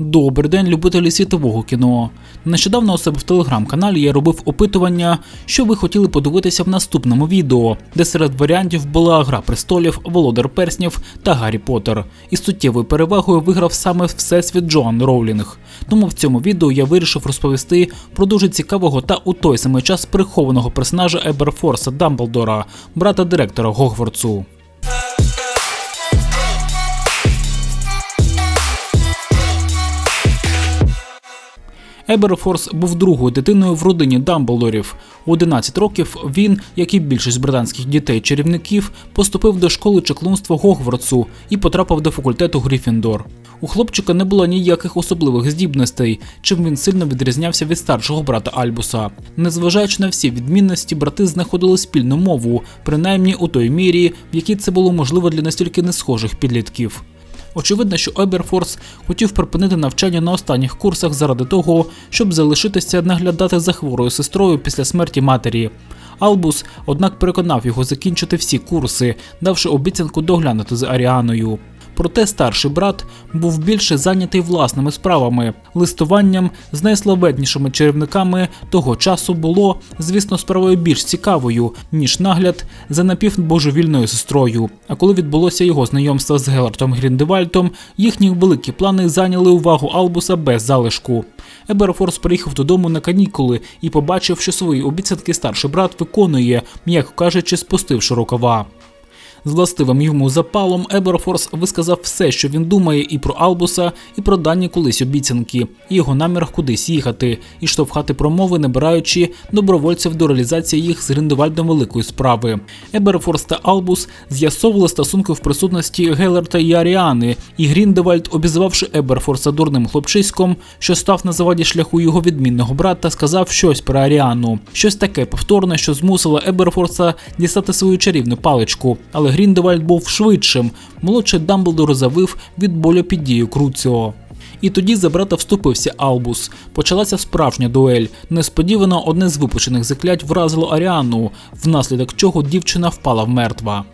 Добрий день, любителі світового кіно. Нещодавно у себе в телеграм-каналі я робив опитування, що ви хотіли подивитися в наступному відео, де серед варіантів була Гра престолів, Володар Перснів та Гаррі Поттер. І суттєвою перевагою виграв саме Всесвіт Джоан Роулінг. Тому в цьому відео я вирішив розповісти про дуже цікавого та у той самий час прихованого персонажа Еберфорса Дамблдора, брата директора Гогвартсу. Еберфорс був другою дитиною в родині Дамблдорів. У 11 років він, як і більшість британських дітей-чарівників, поступив до школи чеклунства Гогвартсу і потрапив до факультету Гріфіндор. У хлопчика не було ніяких особливих здібностей, чим він сильно відрізнявся від старшого брата Альбуса. Незважаючи на всі відмінності, брати знаходили спільну мову, принаймні у той мірі, в якій це було можливо для настільки несхожих підлітків. Очевидно, що Оберфорс хотів припинити навчання на останніх курсах заради того, щоб залишитися наглядати за хворою сестрою після смерті матері. Албус, однак, переконав його закінчити всі курси, давши обіцянку доглянути за Аріаною. Проте старший брат був більше зайнятий власними справами. Листуванням з найславетнішими чарівниками того часу було, звісно, справою більш цікавою, ніж нагляд за напівбожевільною сестрою. А коли відбулося його знайомство з Гелартом Гріндевальтом, їхні великі плани зайняли увагу Албуса без залишку. Еберфорс приїхав додому на канікули і побачив, що свої обіцянки старший брат виконує, м'яко кажучи, спустивши рукава. З властивим йому запалом Еберфорс висказав все, що він думає, і про Албуса, і про дані колись обіцянки, і його намірах кудись їхати, і штовхати промови, набираючи добровольців до реалізації їх з Гриндевальдом великої справи. Еберфорс та Албус з'ясовували стосунки в присутності Гелерта і Аріани, і Гріндевальд, обізвавши Еберфорса дурним хлопчиськом, що став на заваді шляху його відмінного брата, сказав щось про Аріану, щось таке повторне, що змусило Еберфорса дістати свою чарівну паличку. Але Гріндевальд був швидшим. Молодший Дамблдор завив від болю під дією Круціо. І тоді за брата вступився Албус. Почалася справжня дуель. Несподівано одне з випущених заклять вразило Аріану, внаслідок чого дівчина впала вмертва.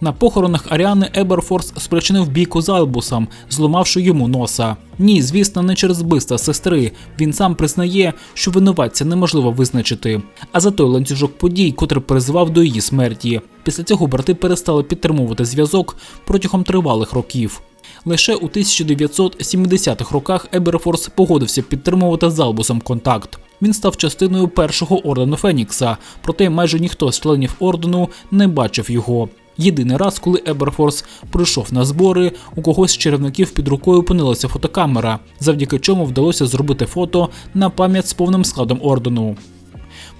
На похоронах Аріани Еберфорс спричинив бійку з Албусом, зламавши йому носа. Ні, звісно, не через вбивство сестри. Він сам признає, що винуватця неможливо визначити. А за той ланцюжок подій, котрий призвав до її смерті. Після цього брати перестали підтримувати зв'язок протягом тривалих років. Лише у 1970-х роках Еберфорс погодився підтримувати з Албусом контакт. Він став частиною першого ордену Фенікса, проте майже ніхто з членів ордену не бачив його. Єдиний раз, коли Еберфорс прийшов на збори, у когось з чарівників під рукою опинилася фотокамера, завдяки чому вдалося зробити фото на пам'ять з повним складом ордену.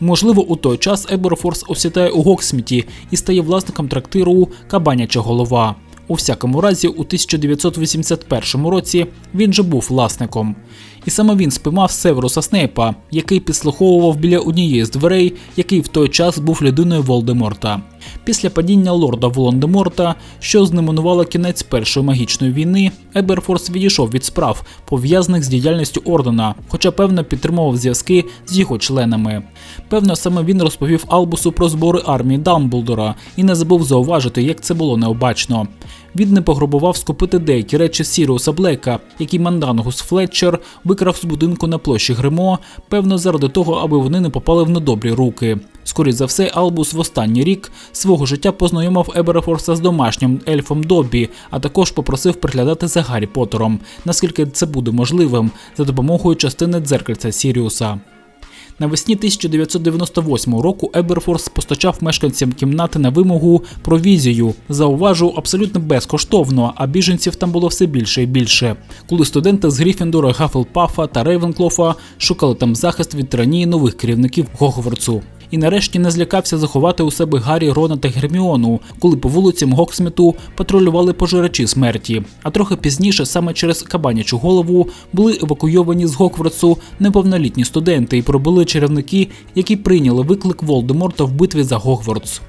Можливо, у той час Еберфорс осідає у Гоксміті і стає власником трактиру Кабаняча голова. У всякому разі, у 1981 році він же був власником. І саме він спіймав Северуса Снейпа, який підслуховував біля однієї з дверей, який в той час був людиною Волдеморта. Після падіння лорда Волан-де-Морта, що знаменувало кінець першої магічної війни, Еберфорс відійшов від справ, пов'язаних з діяльністю ордена, хоча певно підтримував зв'язки з його членами. Певно, саме він розповів Албусу про збори армії Дамблдора і не забув зауважити, як це було необачно. Він не пограбував скупити деякі речі Сіріуса Блека, який Мандангус Флетчер викрав з будинку на площі Гримо, певно, заради того, аби вони не попали в недобрі руки. Скоріше за все, Албус в останній рік свого життя познайомив Еберфорса з домашнім ельфом Добі, а також попросив приглядати за Гаррі Поттером, наскільки це буде можливим, за допомогою частини дзеркальця Сіріуса. Навесні 1998 року Еберфорс постачав мешканцям кімнати на вимогу провізію. Зауважу абсолютно безкоштовно, а біженців там було все більше і більше. Коли студенти з Гріфіндора, Гафелпафа та Рейвенклофа шукали там захист від тиранії нових керівників Гогвартсу. І нарешті не злякався заховати у себе Гаррі, Рона та Герміону, коли по вулицям Гоксміту патрулювали пожирачі смерті. А трохи пізніше, саме через кабанячу голову, були евакуйовані з Гоквартсу неповнолітні студенти і пробули чарівники, які прийняли виклик Волдеморта в битві за Гогвартс.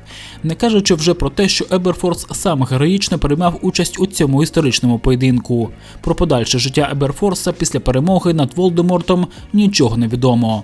Не кажучи вже про те, що Еберфорс сам героїчно приймав участь у цьому історичному поєдинку. Про подальше життя Еберфорса після перемоги над Волдемортом нічого не відомо.